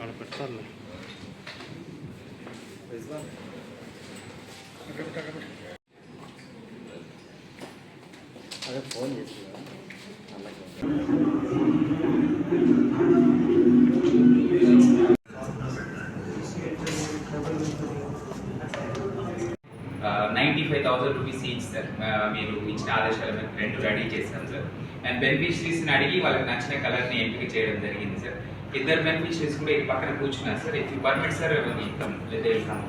ఆడ పెడతారులే. అదే ఫోన్ చేసి ninety five thousand rupees each sir మీరు ఇచ్చిన ఆదేశాల రెండు రెడీ చేశాం సార్ అండ్ బెనిఫిషరీస్ని అడిగి వాళ్ళకి నచ్చిన కలర్ని ఎంపిక చేయడం జరిగింది సార్ ఇద్దరు బెనిఫిషరీస్ కూడా ఇటు పక్కన కూర్చున్నారు సార్ ఇఫ్ పర్మిట్ సార్ ఇస్తాం లేదా వెళ్తాం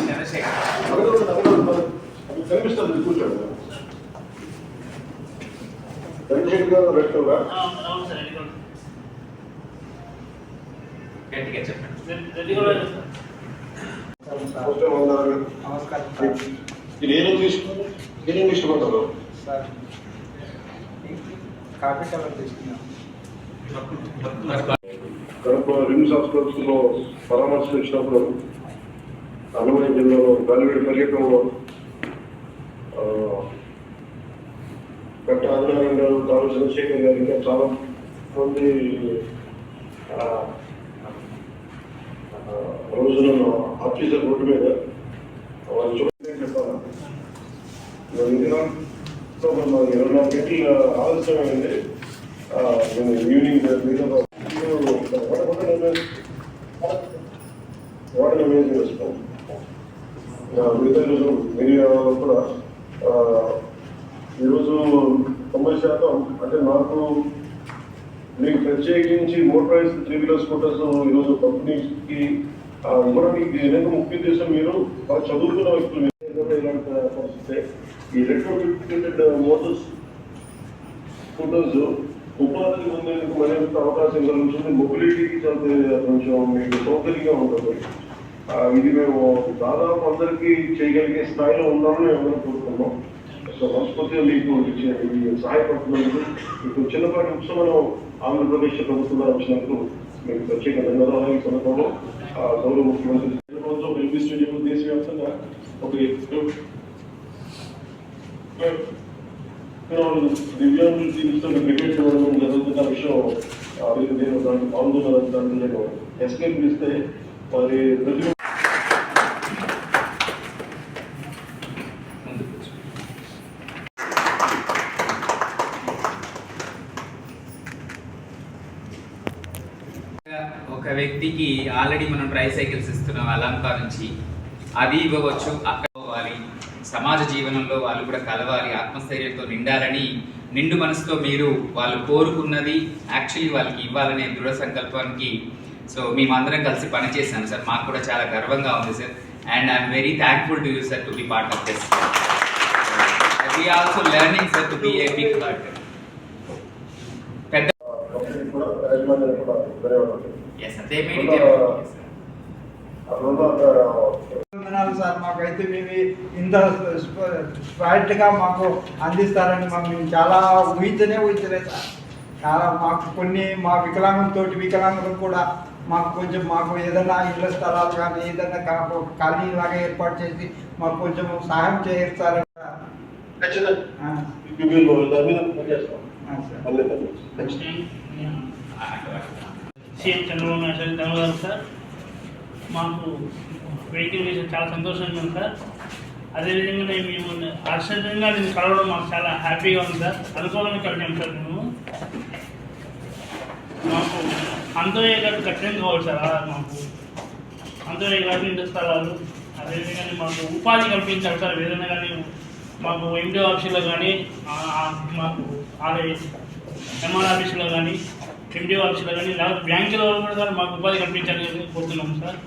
చంద్రశేఖర్ కనిపిస్తుంది కూర్చోండి చంద్రశేఖర్ గారు రెస్టారా అవును సార్ రెడీ కూడా గట్టిగా చెప్పండి నమస్కారం సార్. ఇది ఏం తీసుకున్నారు ఏం ఇష్టపడతారు సార్ కాఫీ కలర్ తీసుకున్నాం. కడప రిమ్స్ హాస్పిటల్స్లో పరామర్శించినప్పుడు అన్నమయ్య జిల్లాలో గాలివేడి పర్యటనలో ఆ, కట్ట ఆదినారాయణ గారు తాను చంద్రశేఖర్ గారు ఇంకా చాలా మంది రోజున ఆఫీసర్ రోడ్డు మీద వాళ్ళు చూడలేదు చెప్పాలి. ఇంకా సో మనం ఇరవై నాలుగు గంటల ఆలస్యం అయింది నేను ఈవినింగ్ మీతో వాట్ అమేజింగ్ రెస్పాన్స్ మిగతా రోజు మీడియా కూడా ఈరోజు తొంభై శాతం అంటే నాకు మీకు ప్రత్యేకించి మోటరైజ్ త్రీ వీలర్ స్కూటర్స్ ఈరోజు కంపెనీకి ఆ, ఇవ్వడానికి ముఖ్య ఉద్దేశం మీరు బాగా చదువుకున్న వ్యక్తులు ఇలాంటి పరిస్థితి ఈ రెట్రోఫిటెడ్ మోటార్స్ ఫోటోస్ ఉపాధి పొందేందుకు మరింత అవకాశం కలుగుతుంది మొబిలిటీకి చాలా కొంచెం మీకు సౌకర్యంగా ఉంటుంది. ఇది మేము దాదాపు అందరికీ చేయగలిగే స్థాయిలో ఉన్నామని మేము అందరం కోరుకున్నాం సో మనస్ఫూర్తిగా మీకు ఇచ్చే- సహాయపడుతున్నందుకు మీకు చిన్నపాటి ఉత్సవం ఆంధ్రప్రదేశ్ ప్రభుత్వం ద్వారా వచ్చినందుకు మీకు ప్రత్యేక ధన్యవాదాలు ఈ సందర్భంలో గౌరవ ముఖ్యమంత్రి ప్రభుత్వం ఎల్బీ స్టేడియం దేశవ్యాప్తంగా ఒక దివ్యాంగులు తీసుకున్న క్రికెట్ చూడడం జరుగుతున్న విషయం నేను దాంట్లో పాల్గొన్నారని దాంట్లో నేను ఎస్కేప్ ఇస్తే వారి ప్రతి ముందు కూర్చో. ఒక వ్యక్తికి ఆల్రెడీ మనం ట్రై సైకిల్స్ ఇస్తున్నాం అలంకా నుంచి. అది ఇవ్వవచ్చు అక్కడ పోవాలి. సమాజ జీవనంలో వాళ్ళు కూడా కలవాలి ఆత్మస్థైర్యంతో నిండాలని నిండు మనసుతో మీరు వాళ్ళు కోరుకున్నది యాక్చువల్లీ వాళ్ళకి ఇవ్వాలనే దృఢ సంకల్పానికి. సో మేమందరం కలిసి పనిచేసాం సార్. మాకు కూడా చాలా గర్వంగా ఉంది sir. And I'm very thankful to you sir to be part of this we also learning sir to be a big part పెద్ద ఆ తర్వాత వందనాలు సార్ మాకైతే మేము ఇంత స్పాట్గా మాకు అందిస్తారని మాకు మేము చాలా ఊహించనే ఊహించలేదు సార్ చాలా మాకు కొన్ని మా వికలాంగులతో వికలాంగులు కూడా మాకు కొంచెం మాకు ఏదైనా ఇళ్ళ స్థలాలు కానీ ఏదైనా కాలనీ లాగా ఏర్పాటు చేసి మాకు కొంచెం సహాయం సార్ ఖచ్చితంగా సీఎం చంద్రబాబు నాయుడు సార్ ధన్యవాదాలు సార్ మాకు వెహికల్ వేసి చాలా సంతోషంగా ఉంది సార్ అదేవిధంగా మేము ఆశ్చర్యంగా నేను కలవడం మాకు చాలా హ్యాపీగా ఉంది సార్ అనుకోవాలని కలిగాం సార్ మేము మాకు అంతోయ్య గారు ఖచ్చితంగా కావాలి సార్ మాకు అంతోయ్య గారు ఇంటి స్థలాలు అదేవిధంగా మాకు ఉపాధి కల్పించాలి సార్ ఏదైనా కానీ మాకు ఎండి ఆఫీసులో కానీ మాకు ఆర్ఐ ఎంఆర్ ఆఫీసులో కానీ ఎండి ఆఫీసులో కానీ లేకపోతే బ్యాంకుల వాళ్ళు కూడా సార్ మాకు ఉపాధి కల్పించాలి కల్పించాలని కోరుతున్నాము sir.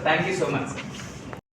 Thank you so much